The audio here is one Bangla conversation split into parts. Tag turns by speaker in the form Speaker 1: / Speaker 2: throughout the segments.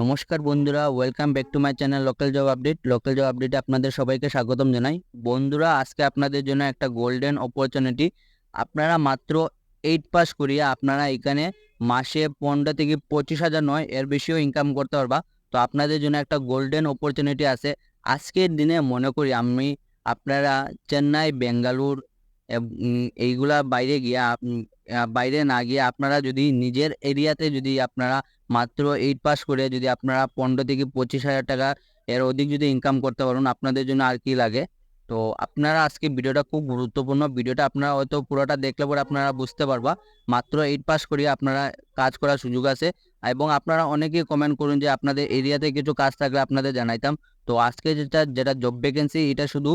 Speaker 1: নমস্কার বন্ধুরা welcome back to my channel local job update local job আপডেটে আপনাদের সবাইকে স্বাগতম জানাই। বন্ধুরা, আজকে আপনাদের জন্য একটা গোল্ডেন অপরচুনিটি আপনারা মাত্র এইট পাস করিয়ে আপনারা এখানে মাসে পনেরো থেকে পঁচিশ হাজার নয়, এর বেশিও ইনকাম করতে পারবা। তো আপনাদের জন্য একটা গোল্ডেন অপরচুনিটি আছে। আজকের দিনে মনে করি আমি, আপনারা চেন্নাই, বেঙ্গালুর এইগুলা বাইরে গিয়া বাইরে না গিয়ে আপনারা যদি নিজের এরিয়াতে যদি আপনারা মাত্র এইট পাস করে যদি আপনারা পনেরো থেকে পঁচিশ হাজার টাকা এর অধিক যদি ইনকাম করতে পারেন, আপনাদের জন্য আর কি লাগে? তো আপনারা আজকে ভিডিওটা খুব গুরুত্বপূর্ণ। ভিডিওটা আপনারা হয়তো পুরোটা দেখলে পরে আপনারা বুঝতে পারবা। মাত্র এইট পাস করিয়ে আপনারা কাজ করার সুযোগ আছে। এবং আপনারা অনেকেই কমেন্ট করুন যে আপনাদের এরিয়াতে কিছু কাজ থাকলে আপনাদের জানাইতাম। তো আজকে যেটা যেটা জব ভ্যাকেন্সি এটা শুধু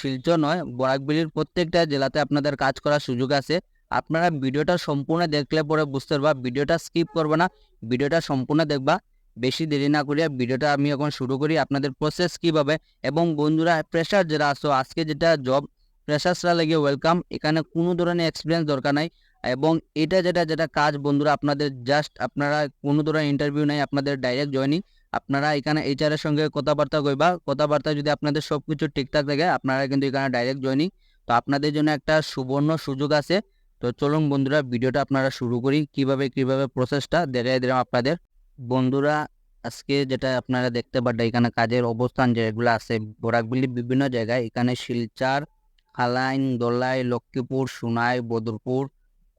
Speaker 1: শিলচর নয়। বরাকবিলির প্রত্যেকটা জেলাতে আপনাদের কাজ করার সুযোগ আছে। আপনারা ভিডিওটা সম্পূর্ণ দেখলে পরে বুঝতে পারবা, ভিডিওটা স্কিপ করবে না, ভিডিওটা সম্পূর্ণ দেখবা। বেশি দেরি না করিয়া ভিডিওটা আমি এখন শুরু করি, আপনাদের প্রসেস কীভাবে এবং বন্ধুরা প্রেশার যারা আসো আজকে যেটা জব ফ্রেশার্সরা লেগে ওয়েলকাম এখানে কোনো ধরনের এক্সপিরিয়েন্স দরকার নাই। এবং এটা যেটা যেটা কাজ বন্ধুরা, আপনাদের জাস্ট আপনারা কোনো ধরনের ইন্টারভিউ নাই, আপনাদের ডাইরেক্ট জয়নিং আপনারা এখানে এইচআর এর সঙ্গে কথাবার্তা কইবা। কথাবার্তা যদি আপনাদের সব কিছু ঠিকঠাক থাকে, আপনারা কিন্তু এখানে ডাইরেক্ট জয়নিং তো আপনাদের জন্য একটা সুবর্ণ সুযোগ আছে। তো চলুন বন্ধুরা, ভিডিওটা আপনারা শুরু করি। কীভাবে কীভাবে প্রসেসটা দেখাই দিলাম আপনাদের। বন্ধুরা, আজকে যেটা আপনারা দেখতে পারেন এখানে কাজের অবস্থান যেগুলো আছে বরাকবিলির বিভিন্ন জায়গায়। এখানে শিলচার, খালাইন, দোলাই, লক্ষ্মীপুর, সোনাই, বদরপুর,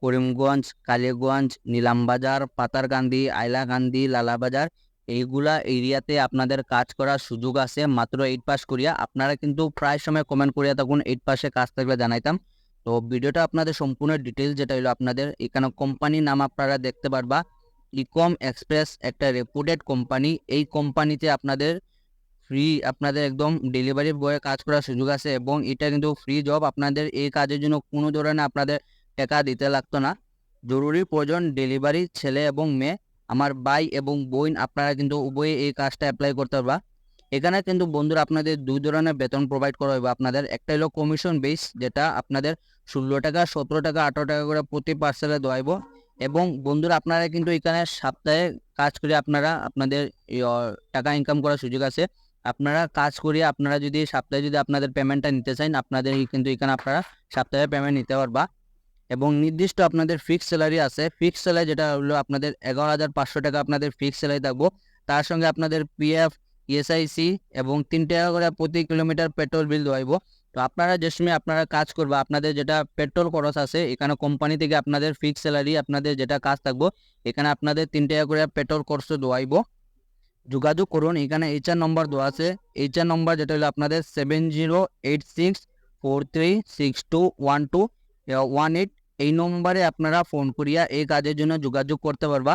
Speaker 1: করিমগঞ্জ, কালীগঞ্জ, নিলামবাজার পাতারকান্দি আইলাকান্দি লালাবাজার। এইগুলা এরিয়াতে আপনাদের কাজ করার সুযোগ আছে, মাত্র এইট পাস করিয়া আপনারা কিন্তু প্রায় সময় কমেন্ট করিয়া থাকুন এইট পাসে কাজ থাকলে জানাইতাম। তো ভিডিওটা আপনাদের সম্পূর্ণ ডিটেলস যেটা হলো আপনাদের, এখানে কোম্পানির নাম আপনারা দেখতে পারবা ইকম এক্সপ্রেস একটা রেপুটেড কোম্পানি এই কোম্পানিতে আপনাদের ফ্রি আপনাদের একদম ডেলিভারি বয়ে কাজ করার সুযোগ আছে এবং এটা কিন্তু ফ্রি জব আপনাদের এই কাজের জন্য কোনো ধরনের আপনাদের টাকা দিতে লাগতো না। জরুরি প্রয়োজন ডেলিভারি ছেলে এবং মেয়ে। আমার ভাই এবং বোন, আপনারা কিন্তু উভয়ে এই কাজটা অ্যাপ্লাই করতে পারবা। এখানে কিন্তু বন্ধুরা আপনাদের দুই ধরনের বেতন প্রোভাইড করা হবে আপনাদের একটা হলো কমিশন বেস যেটা আপনাদের ষোলো টাকা, সতেরো টাকা, আঠারো টাকা করে প্রতি পার্সেলে দেওয়াইব এবং বন্ধুরা, আপনারা কিন্তু এখানে সপ্তাহে কাজ করে আপনারা আপনাদের টাকা ইনকাম করার সুযোগ আছে। আপনারা কাজ করিয়ে আপনারা যদি সপ্তাহে যদি আপনাদের পেমেন্টটা নিতে চান আপনাদের কিন্তু এখানে আপনারা সপ্তাহে পেমেন্ট নিতে পারবা। এবং নির্দিষ্ট আপনাদের ফিক্স স্যালারি আছে। ফিক্স স্যালারি যেটা হলো আপনাদের এগারো হাজার পাঁচশো টাকা আপনাদের ফিক্স স্যালারি থাকব। তার সঙ্গে আপনাদের পিএফ ইএসআইসি এবং তিন টাকা করে প্রতি কিলোমিটার পেট্রোল বিল দেওয়াইব। তো আপনারা যে সময় আপনারা কাজ করবা, আপনাদের যেটা পেট্রোল খরচ আছে, এখানে কোম্পানি থেকে আপনাদের ফিক্স স্যালারি আপনাদের যেটা কাজ থাকব, এখানে আপনাদের তিন টাকা করে পেট্রোল খরচ দেওয়াইব। যোগাযোগ করুন, এখানে এইচআর নম্বর দেওয়া আছে। এইচআর নম্বর যেটা হলো আপনাদের seven zero eight six four three six two one two one eight এই নম্বরে আপনারা ফোন করিয়া এই কাজের জন্য যোগাযোগ করতে পারবা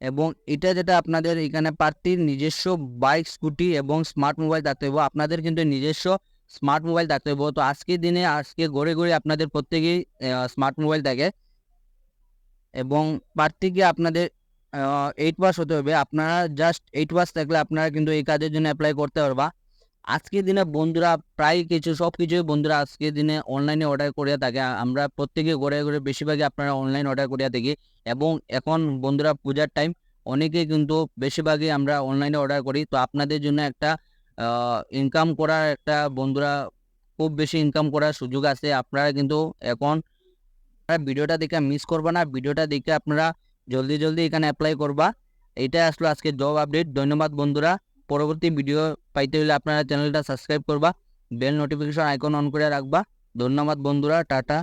Speaker 1: এবং এটা যেটা আপনাদের এখানে প্রার্থীর নিজস্ব বাইক স্কুটি এবং স্মার্ট মোবাইল থাকতে হবে আপনাদের কিন্তু নিজস্ব স্মার্ট মোবাইল থাকতে হবে তো আজকের দিনে, আজকে গড়ে গড়ে আপনাদের প্রত্যেকেই স্মার্ট মোবাইল থাকে এবং প্রার্থীকে আপনাদের এইট পাস হতে হবে। আপনারা জাস্ট এইট পাস থাকলে আপনারা কিন্তু এই কাজের জন্য অ্যাপ্লাই করতে পারবা। আজকের দিনে বন্ধুরা প্রায় কিছু, সব কিছুই বন্ধুরা আজকের দিনে অনলাইনে অর্ডার করিয়া থাকে। আমরা প্রত্যেকে ঘরে ঘরে বেশিরভাগই আপনারা অনলাইন অর্ডার করিয়া থাকি এবং এখন বন্ধুরা পূজার টাইম অনেকেই কিন্তু বেশিরভাগই আমরা অনলাইনে অর্ডার করি। তো আপনাদের জন্য একটা ইনকাম করার একটা বন্ধুরা খুব বেশি ইনকাম করার সুযোগ আছে। আপনারা কিন্তু এখন ভিডিওটা দেখে মিস করবা না। ভিডিওটা দেখে আপনারা জলদি জলদি এখানে অ্যাপ্লাই করবা। এইটাই আসলো আজকে জব আপডেট ধন্যবাদ বন্ধুরা। পরবর্তী ভিডিও পাইতে হলে আপনারা চ্যানেলটা সাবস্ক্রাইব করবা বেল নোটিফিকেশন আইকন অন করে রাখবা। ধন্যবাদ বন্ধুরা, টাটা।